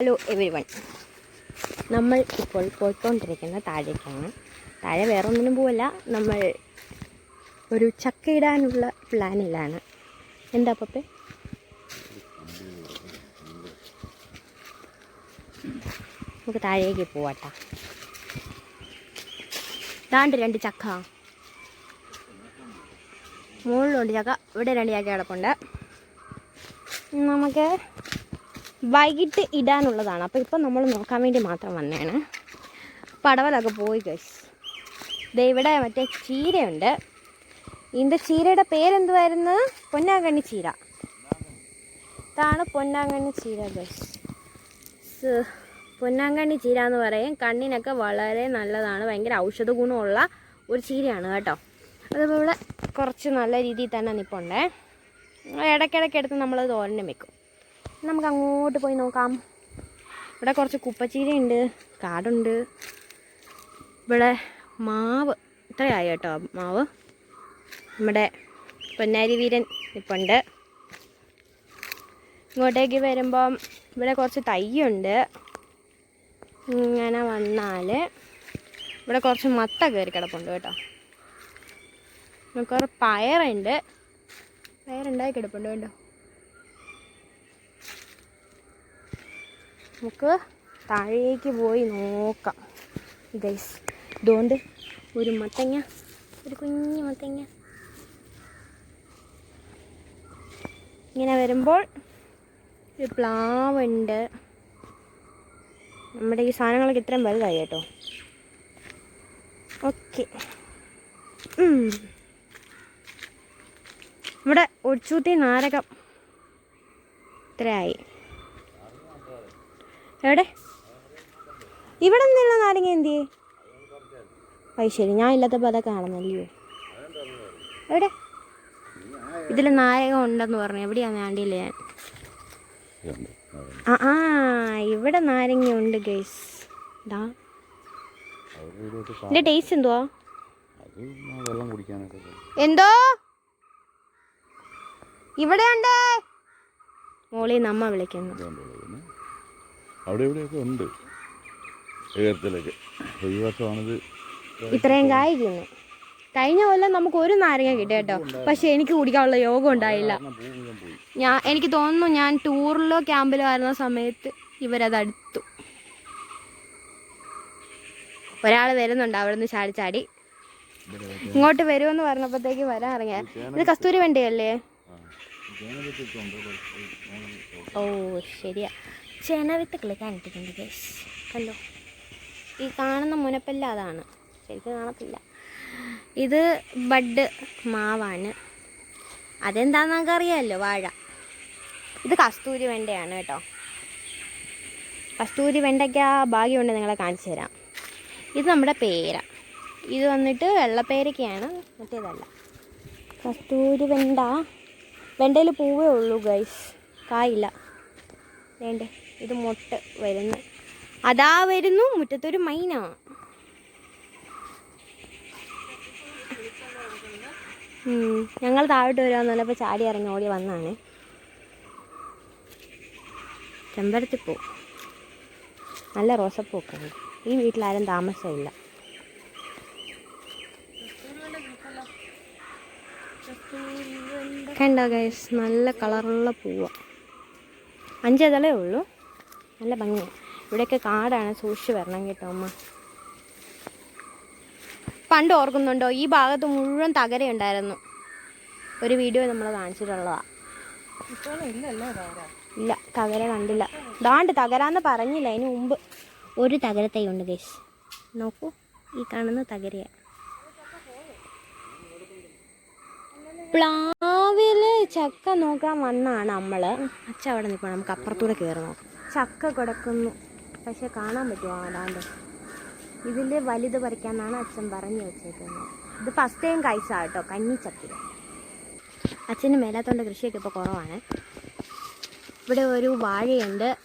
Hello every one നമ്മൾ ഇപ്പോൾ പോയിക്കൊണ്ടിരിക്കുന്ന താഴേക്കാണ്. താഴെ വേറെ ഒന്നിനും പോവല്ല. നമ്മൾ ഒരു ചക്ക ഇടാനുള്ള പ്ലാനിലാണ്. എന്താ പപ്പേ? നമുക്ക് താഴേക്ക് പോവാട്ടാ. ദാണ്ട് രണ്ട് ചക്ക. മുകളിലുണ്ട് ചക്ക. ഇവിടെ രണ്ട് ചക്ക കിടപ്പുണ്ട്. നമുക്ക് വൈകിട്ട് ഇടാനുള്ളതാണ്. അപ്പോൾ ഇപ്പം നമ്മൾ നോക്കാൻ വേണ്ടി മാത്രം വന്നതാണ്. പടവലൊക്കെ പോയി ഗൈസ് ദേ ഇവിടെ മറ്റേ ചീരയുണ്ട്. ഇതിന്റെ ചീരയുടെ പേരെന്തുവായിരുന്നു? പൊന്നാങ്കണ്ണി ചീര. ഇതാണ് പൊന്നാങ്കണ്ണി ചീര ഗൈസ് പൊന്നാങ്കണ്ണി ചീര എന്ന് പറയും. കണ്ണിനൊക്കെ വളരെ നല്ലതാണ്. ഭയങ്കര ഔഷധ ഗുണമുള്ള ഒരു ചീരയാണ് കേട്ടോ. ഇവിടെ കുറച്ച് നല്ല രീതിയിൽ തന്നെ നിൽപ്പുണ്ടേ ഇടയ്ക്കിടയ്ക്ക് എടുത്ത് നമ്മൾ തോരനും വെക്കും. നമുക്ക് അങ്ങോട്ട് പോയി നോക്കാം. ഇവിടെ കുറച്ച് കുപ്പച്ചീരയുണ്ട് കാടുണ്ട്. ഇവിടെ മാവ് ഇത്രയായി കേട്ടോ മാവ്. നമ്മുടെ പൊന്നാരി വീരൻ ഇപ്പുണ്ട്. ഇങ്ങോട്ടേക്ക് വരുമ്പം ഇവിടെ കുറച്ച് തയ്യുണ്ട് ഇങ്ങനെ വന്നാൽ ഇവിടെ കുറച്ച് മത്ത കയറി കിടപ്പുണ്ട് കേട്ടോ. കുറേ പയറുണ്ട്. പയറുണ്ടായി കിടപ്പുണ്ട് കേട്ടോ നമുക്ക് താഴേക്ക് പോയി നോക്കാം. ഗൈസ് ഇതുകൊണ്ട് ഒരു മത്തങ്ങ ഒരു കുഞ്ഞു മത്തങ്ങ. ഇങ്ങനെ വരുമ്പോൾ ഒരു പ്ലാവുണ്ട്. നമ്മുടെ ഈ സാധനങ്ങളൊക്കെ ഇത്രയും വലുതായി കേട്ടോ. ഓക്കെ ഇവിടെ ഒടിച്ചൂത്തി നാരകം ഇത്രയായി. എവിടെ? ഇവിടെ നിന്നുള്ള നാരങ്ങ എന്തിയേ? അത് ശരി ഞാൻ ഇല്ലാത്തപ്പോൾ അതൊക്കെ കാണുന്നല്ലയോ എവിടെ? ഇതിൽ നാരകം ഉണ്ടെന്ന് പറഞ്ഞു എവിടെയാ വേണ്ടിയില്ല ഞാൻ? ആ ആ ഇവിടെ നാരങ്ങ ഉണ്ട് ഗൈസ് ഇതാ. ടേസ്റ്റ് എന്തുവാ? എന്തോ? ഇവിടെ ഉണ്ട്. മോളി നമ്മ വിളിക്കുന്നു. അവിടെ ഇവിടെയൊക്കെ ഉണ്ട്. ഏകത്തിലൊക്കെ ഈ വർഷമാണിത് ഇത്രയും കായ്ക്കുന്നു. കഴിഞ്ഞ കൊല്ലം നമുക്ക് ഒരു നാരങ്ങ കിട്ടി കേട്ടോ. പക്ഷെ എനിക്ക് കുടിക്കാനുള്ള യോഗം ഉണ്ടായില്ല. ഞാൻ എനിക്ക് തോന്നുന്നു ഞാൻ ടൂറിലോ ക്യാമ്പിലോ ആയിരുന്ന സമയത്ത് ഇവരത് അടുത്തു. ഒരാൾ വരുന്നുണ്ട് അവിടെ നിന്ന് ചാടി ചാടി. ഇങ്ങോട്ട് വരുമെന്ന് പറഞ്ഞപ്പോഴത്തേക്ക് വരാൻ ഇറങ്ങിയ. ഇത് കസ്തൂരി വണ്ടിയല്ലേ? ഓ ശരിയാ. ചെനവിത്തുകൾ കാണിട്ടിട്ടുണ്ട് ഗൈസ് കണ്ടോ? ഈ കാണുന്ന മുനപ്പല്ല അതാണ്. ശരിക്കും കാണത്തില്ല. ഇത് ബഡ് മാവാണ്. അതെന്താന്ന് നമുക്ക് അറിയാമല്ലോ വാഴ. ഇത് കസ്തൂരി വെണ്ടയാണ് കേട്ടോ. കസ്തൂരി വെണ്ടയ്ക്ക ഭാഗ്യമുണ്ട് നിങ്ങളെ കാണിച്ചു തരാം. ഇത് നമ്മുടെ പേര. ഇത് വന്നിട്ട് വെള്ളപ്പേരയ്ക്കാണ്. മറ്റേതല്ല. കസ്തൂരി വെണ്ട. വെണ്ടയിൽ പൂവേ ഉള്ളൂ ഗൈസ് കായില്ല. വേണ്ടേ? ഇത് മുട്ട വരുന്നു. അതാ വരുന്നു മുറ്റത്തൊരു മൈന. ഞങ്ങൾ താഴോട്ട് വരാമെന്ന് പറഞ്ഞപ്പോൾ ചാടി ഇറങ്ങി ഓടി വന്നാണ്. ചെമ്പരത്തിപ്പൂ നല്ല റോസപ്പൂക്കെ ഈ വീട്ടിലാരും താമസമില്ല. കണ്ടോ ഗൈസ് നല്ല കളറുള്ള പൂവ. അഞ്ചതലേ ഉള്ളൂ. നല്ല ഭംഗിയാണ് ഇവിടെയൊക്കെ കാടാണ് സൂക്ഷിച്ച് വരണം കേട്ടോ അമ്മ. പണ്ട് ഓർക്കുന്നുണ്ടോ ഈ ഭാഗത്ത് മുഴുവൻ തകരയുണ്ടായിരുന്നു ഒരു വീഡിയോ നമ്മൾ കാണിച്ചിട്ടുള്ളതാ. ഇല്ല തകര കണ്ടില്ല. ദാണ്ട് തകരാന്ന് പറഞ്ഞില്ല അതിന് മുമ്പ് ഒരു തകരത്തൈ ഉണ്ട് ഗേസ് നോക്കൂ ഈ കാണുന്ന തകരയാ. പ്ലാവിൽ ചക്ക നോക്കാൻ വന്നാണ് നമ്മൾ. അച്ഛ അവിടെ നിൽക്കണം നമുക്ക് അപ്പുറത്തൂടെ കയറി നോക്കാം. ചക്ക കിടക്കുന്നു. പക്ഷെ കാണാൻ പറ്റുമോ അതാണ്ട്? ഇതിൽ വലുത് പറിക്കാന്നാണ് അച്ഛൻ പറഞ്ഞു വെച്ചേക്കുന്നത്. ഇത് ഫസ്റ്റ് ടൈം കഴിച്ചാ കേട്ടോ കഞ്ഞിച്ചക്ക അച്ഛന് മേലാത്തോണ്ട് കൃഷിയൊക്കെ ഇപ്പോൾ കുറവാണ്. ഇവിടെ ഒരു വാഴയുണ്ട്.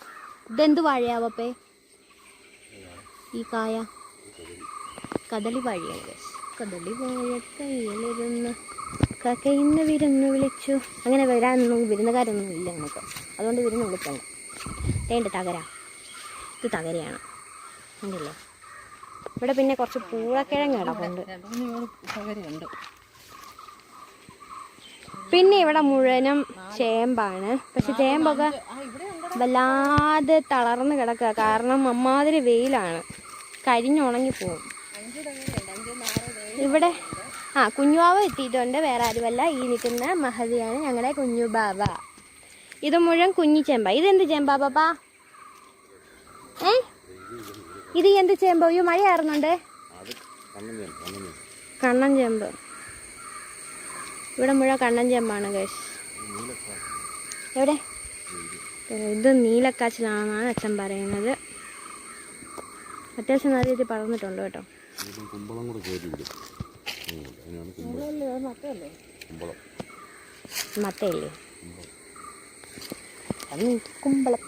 ഇതെന്ത് വാഴയാവപ്പേ ഈ കായ. കദളി വാഴയാണ്. കദളി വാഴ കയ്യിലിരുന്ന് കക്കയിന്ന് വിരുന്ന് വിളിച്ചു. അങ്ങനെ വരാനൊന്നും വിരുന്നുകാരൊന്നും ഇല്ല നമുക്ക്. അതുകൊണ്ട് വിരുന്ന് വിളിക്കണ്ട. തേണ്ട തകര. ഇത് തകരയാണ്. കണ്ടില്ലേ? ഇവിടെ പിന്നെ കുറച്ച് പൂളക്കിഴങ്ങ് കിടപ്പുണ്ട് പിന്നെ ഇവിടെ മുഴുവനും ചേമ്പാണ്. പക്ഷെ ചേമ്പൊക്കെ വല്ലാതെ തളർന്ന് കിടക്കുക. കാരണം അമ്മാതിരി വെയിലാണ്. കരിഞ്ഞുണങ്ങി പോകും ഇവിടെ ആ കുഞ്ഞുബാവ എത്തിയിട്ടുണ്ട്. വേറെ ആരുമല്ല. ഈ നിൽക്കുന്ന മഹതിയാണ് ഞങ്ങളുടെ കുഞ്ഞുബാവ. ഇത് മുഴുവൻ കുഞ്ഞി ചേമ്പ. ഇതെന്ത് ചേമ്പാ പാപ്പാ? ഏ? ഇത് എന്ത് ചേമ്പോ? അയ്യോ മഴ ആറുന്നുണ്ട് അത് കണ്ണൻ ചേമ്പ്. ഇവിടെ മുഴുവൻ കണ്ണൻ ചേമ്പാണ് കേസ് എവിടെ? ഇത് നീലക്കാച്ചിലാണെന്നാണ് അച്ഛൻ പറയുന്നത്. അത്യാവശ്യം നല്ല രീതിയിൽ പറഞ്ഞിട്ടുണ്ട് കേട്ടോ. കുമ്പളം. കൂടെ കയറ്റി വിടും മത്തയില്ലേ? കുമ്പളം.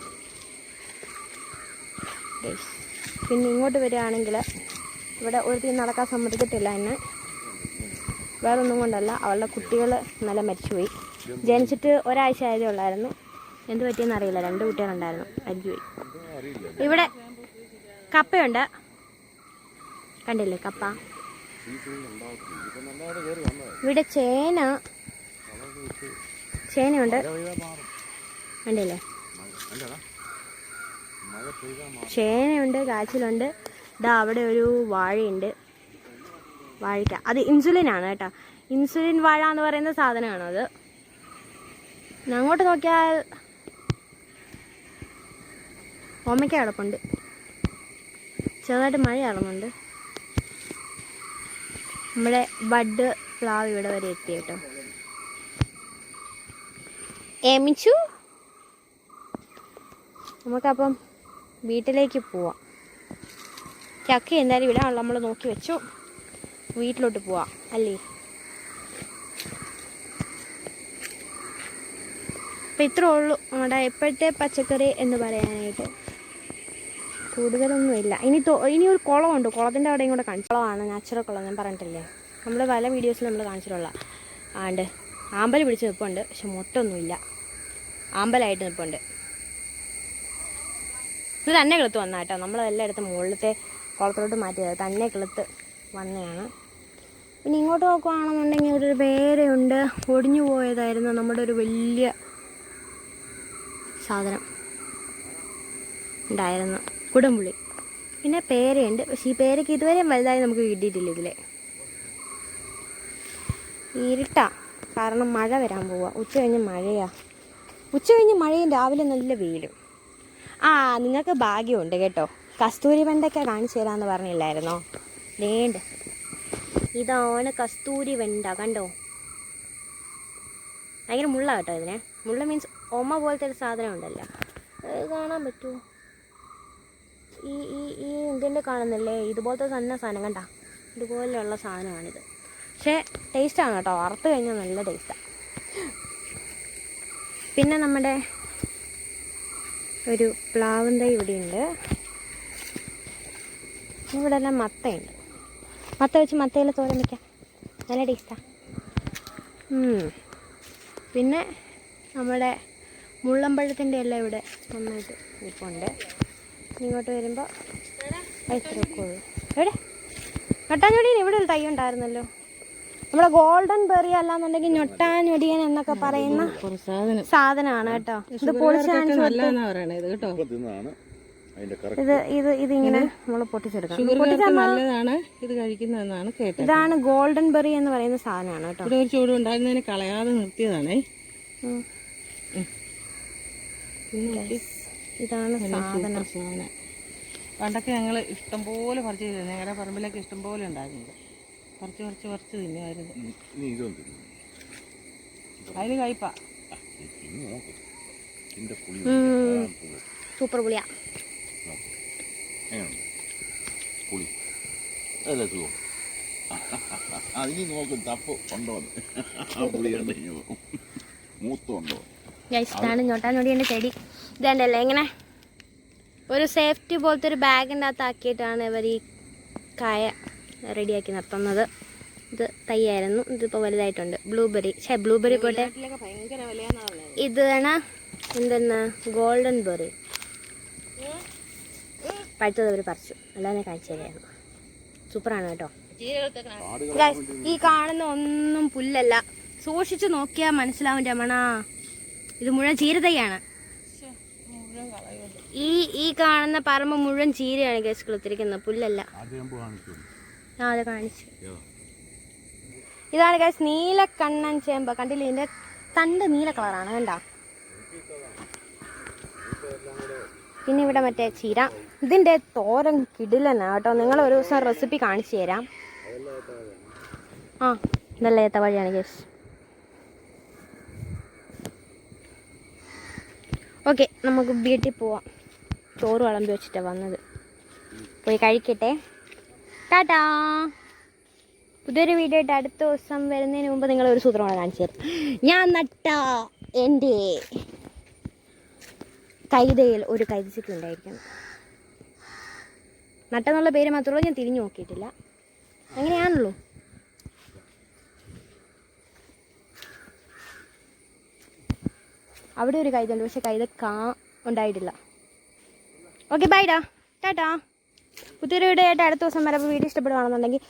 പിന്നെ ഇങ്ങോട്ട് വരികയാണെങ്കിൽ ഇവിടെ ഒരുത്തി നടക്കാൻ സമ്മതിക്കത്തില്ല എന്നെ. വേറെ ഒന്നും കൊണ്ടല്ല അവളുടെ കുട്ടികൾ നല്ല മരിച്ചുപോയി. ജനിച്ചിട്ട് ഒരാഴ്ച ആയതേ ഉള്ളായിരുന്നു. എന്ത് പറ്റിയെന്ന് അറിയില്ല രണ്ട് കുട്ടികളുണ്ടായിരുന്നു മരിച്ചുപോയി. ഇവിടെ കപ്പയുണ്ട്. കണ്ടില്ലേ കപ്പ? ഇവിടെ ചേന. ചേനയുണ്ട്. കണ്ടില്ലേ? ചേനയുണ്ട് കാച്ചിലുണ്ട്. ഇതാ അവിടെ ഒരു വാഴയുണ്ട്. വാഴയ്ക്ക അത് ഇൻസുലിൻ ആണ് കേട്ടോ. ഇൻസുലിൻ വാഴ എന്ന് പറയുന്ന സാധനമാണ് അത്? ഞാൻ അങ്ങോട്ട് നോക്കിയാൽ ഓമയ്ക്ക കിടപ്പുണ്ട്. ചെറുതായിട്ട് മഴ ഇറങ്ങുന്നുണ്ട് നമ്മുടെ ബഡ് പ്ലാവ് ഇവിടെ വരെ എത്തി കേട്ടോ. ഏമിച്ചു നമുക്കപ്പം വീട്ടിലേക്ക് പോവാം. ചക്ക എന്തായാലും ഇവിടെ നമ്മൾ നോക്കി വെച്ചു. വീട്ടിലോട്ട് പോവാം അല്ലേ? അപ്പം ഇത്രേ ഉള്ളൂ. നമ്മുടെ ഇപ്പോഴത്തെ പച്ചക്കറി എന്ന് പറയാനായിട്ട്. കൂടുതലൊന്നുമില്ല. ഇനി ഇനി ഒരു കുളമുണ്ട്. കുളത്തിന്റെ അവിടെയും കൂടെ കാണിച്ചു. കുളമാണ് നാച്ചുറൽ കുളം ഞാൻ പറഞ്ഞിട്ടില്ലേ? നമ്മൾ പല വീഡിയോസിൽ നമ്മൾ കാണിച്ചിട്ടുള്ള ആണ്ട്. ആമ്പൽ പിടിച്ച് നിൽപ്പുണ്ട് പക്ഷെ മുട്ടൊന്നുമില്ല. ആമ്പലായിട്ട് നിൽപ്പുണ്ട് ഇത് തന്നെ കിളുത്ത് വന്ന കേട്ടോ. നമ്മൾ എല്ലായിടത്തും മുകളിലത്തെ കുളത്തിലോട്ട് മാറ്റിയത്. തന്നെ കിളുത്ത് വന്നതാണ്. പിന്നെ ഇങ്ങോട്ട് നോക്കുവാണെന്നുണ്ടെങ്കിൽ ഇവിടെ ഒരു പേരയുണ്ട്. ഒടിഞ്ഞു പോയതായിരുന്നു നമ്മുടെ ഒരു വലിയ സാധനം ഉണ്ടായിരുന്നു. കുടംപുളി പിന്നെ പേരയുണ്ട്. പക്ഷേ ഈ പേരയ്ക്ക് ഇതുവരെയും വലുതായി നമുക്ക് കിട്ടിയിട്ടില്ല ഇതിലെ. ഇരുട്ടാ. കാരണം മഴ വരാൻ പോവുക ഉച്ച കഴിഞ്ഞ് മഴയാ. ഉച്ച കഴിഞ്ഞ് മഴയും രാവിലെ നല്ല വെയിലും. ആ നിങ്ങൾക്ക് ഭാഗ്യമുണ്ട് കേട്ടോ. കസ്തൂരി വെണ്ടയ്ക്ക കാണിച്ചു തരാമെന്ന് പറഞ്ഞില്ലായിരുന്നോ? വേണ്ട ഇതാണ് കസ്തൂരി വെണ്ട കണ്ടോ? ഭയങ്കര മുള്ള കേട്ടോ ഇതിനെ. മുള്ള മീൻസ് ഒമ പോലത്തെ ഒരു സാധനം ഉണ്ടല്ലോ. കാണാൻ പറ്റുമോ ഈ ഈ ഈ ഇതിന്റെ കാണുന്നില്ലേ? ഇതുപോലത്തെ തന്നെ സാധനം കണ്ട? ഇതുപോലെയുള്ള സാധനമാണിത്. പക്ഷേ ടേസ്റ്റാണ് കേട്ടോ. വറുത്ത് കഴിഞ്ഞാൽ നല്ല ടേസ്റ്റാണ് പിന്നെ നമ്മുടെ ഒരു പ്ലാവും തൈ ഇവിടെയുണ്ട്. ഇവിടെ എല്ലാം മത്തയുണ്ട്. മത്ത വെച്ച് മത്തയിൽ തോരൻ വയ്ക്കാം നല്ല ടേസ്റ്റാ. പിന്നെ നമ്മുടെ മുള്ളമ്പഴത്തിന്റെ എല്ലാം ഇവിടെ നന്നായിട്ട് നിൽപ്പുണ്ട് ഇങ്ങോട്ട് വരുമ്പോൾ ഇത്രയൊക്കെ ഉള്ളൂ. എവിടെ? ഞൊട്ടാഞ്ഞൊടിയൻ ഇവിടെ ഒരു തൈ ഉണ്ടായിരുന്നല്ലോ? നമ്മുടെ ഗോൾഡൻ ബെറി അല്ലാന്നുണ്ടെങ്കിൽ ഞൊട്ടാഞ്ഞൊടിയൻ എന്നൊക്കെ പറയുന്ന സാധനമാണ് കേട്ടോ. ഇത് പൊളിച്ച് കാണിച്ചു പറയണത് ഇത് ഇത് ഇത് ഇതിങ്ങനെ നമ്മൾ പൊട്ടിച്ചെടുക്കാം ഷുഗറുകാർക്ക് നല്ലതാണ്. ഇത് കഴിക്കുന്നതെന്നാണ് കേട്ടത്. ഇതാണ് ഗോൾഡൻ ബെറി എന്ന് പറയുന്ന സാധനമാണ് കേട്ടോ. ഒരു ചൂട് ഉണ്ടായിരുന്നതിന് കളയാതെ നിർത്തിയതാണ്. ഇതാണ് സാധനം. പണ്ടൊക്കെ ഞങ്ങൾ ഇഷ്ടംപോലെ പറിച്ചു ഞങ്ങളുടെ പറമ്പിലൊക്കെ ഇഷ്ടംപോലെ ഉണ്ടായിരുന്നത്. പറിച്ച് കുറച്ച് കുറച്ച് തിന്നുമായിരുന്നു. ഇനി തിന്നു. ആ, പുളി. സൂപ്പർ പുളിയാ. നോക്ക്. എങ്ങനെയുണ്ട്? പുളി. അതല്ലേ സുഖം അതിനി നോക്കും തപ്പ് ഉണ്ടോ എന്ന്. ആ പുളി കണ്ടു കഴിഞ്ഞു മൂത്തുണ്ടോ ഗൈസ് ഇതാണ് ഞൊട്ടാഞ്ഞൊടിയന്റെ ചെടി. ഇതേണ്ടല്ലേ ഇങ്ങനെ ഒരു സേഫ്റ്റി പോലത്തെ ഒരു ബാഗിന്റെ അകത്താക്കിയിട്ടാണ് ഇവർ ഈ കായ റെഡിയാക്കി നിർത്തുന്നത്. ഇത് തൈയായിരുന്നു ഇതിപ്പോൾ വലുതായിട്ടുണ്ട്. ബ്ലൂബെറി ഷേ ബ്ലൂബെറി പോട്ടെ. ഇതാണ് എന്തെന്നാ? ഗോൾഡൻ ബെറി പഴുത്തത് അവർ പറിച്ചു. അല്ലാതെ കാണിച്ചു തരായിരുന്നു. സൂപ്പറാണ് കേട്ടോ. ഈ കാണുന്ന ഒന്നും പുല്ലല്ല. സൂക്ഷിച്ചു നോക്കിയാൽ മനസ്സിലാവും രമണ. ഇത് മുഴുവൻ ചീരതയാണ്. ഈ ഈ കാണുന്ന പറമ്പ് മുഴുവൻ ചീരയാണ് കേസ് കിളിത്തിരിക്കുന്നത് പുല്ലല്ല. ഞാൻ അത് കാണിച്ചു. ഇതാണ് ഗൈസ് നീല കണ്ണൻ ചേമ്പ്. കണ്ടില്ലേ? ഇതിന്റെ തണ്ട് നീല കളറാണ് കണ്ടോ? പിന്നെ ഇവിടെ മറ്റേ ചീര. ഇതിന്റെ തോരൻ കിടിലനാ കേട്ടോ. നിങ്ങൾ ഒരു ദിവസം റെസിപ്പി കാണിച്ചു തരാം. ആ ഇതല്ല ഏത്ത വഴിയാണ് ഗൈസ് ഓക്കെ നമുക്ക് വീട്ടിൽ പോവാം. ചോറ് വിളമ്പി വെച്ചിട്ടാണ് വന്നത്. പോയി കഴിക്കട്ടെ. ടാറ്റാ. പുതിയൊരു വീഡിയോ ആയിട്ട് അടുത്ത ദിവസം വരുന്നതിന് മുമ്പ് നിങ്ങൾ ഒരു സൂത്രമാണ് കാണിച്ചു തരും. ഞാൻ നട്ട എന്റെ കൈതയിൽ ഒരു കൈതച്ചിട്ട് ഉണ്ടായിരിക്കണം. നട്ടെന്നുള്ള പേര് മാത്രമേ ഞാൻ തിരിഞ്ഞു നോക്കിയിട്ടില്ല. അങ്ങനെയാണല്ലോ. അവിടെ ഒരു കൈതുണ്ട് പക്ഷെ കൈത കാ ഉണ്ടായിട്ടില്ല. ഓക്കെ ബൈഡാ ടാറ്റാ. പുതിയൊരു വീഡിയോ ആയിട്ട് അടുത്ത ദിവസം വരെ വീഡിയോ ഇഷ്ടപ്പെടുവാണെന്നുണ്ടെങ്കിൽ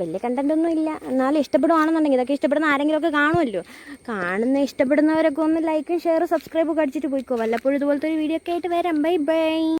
വലിയ കണ്ടന്റ് ഒന്നും ഇല്ല. എന്നാലും ഇഷ്ടപ്പെടുവാണെന്നുണ്ടെങ്കിൽ ഇതൊക്കെ ഇഷ്ടപ്പെടുന്ന ആരെങ്കിലുമൊക്കെ കാണുമല്ലോ. കാണുന്ന ഇഷ്ടപ്പെടുന്നവരൊക്കെ ഒന്ന് ലൈക്കും ഷെയറും സബ്സ്ക്രൈബും അടിച്ചിട്ട് പോയിക്കോ. വല്ലപ്പോഴും ഇതുപോലത്തെ ഒരു വീഡിയോ ഒക്കെ ആയിട്ട് വരാം. Bye bye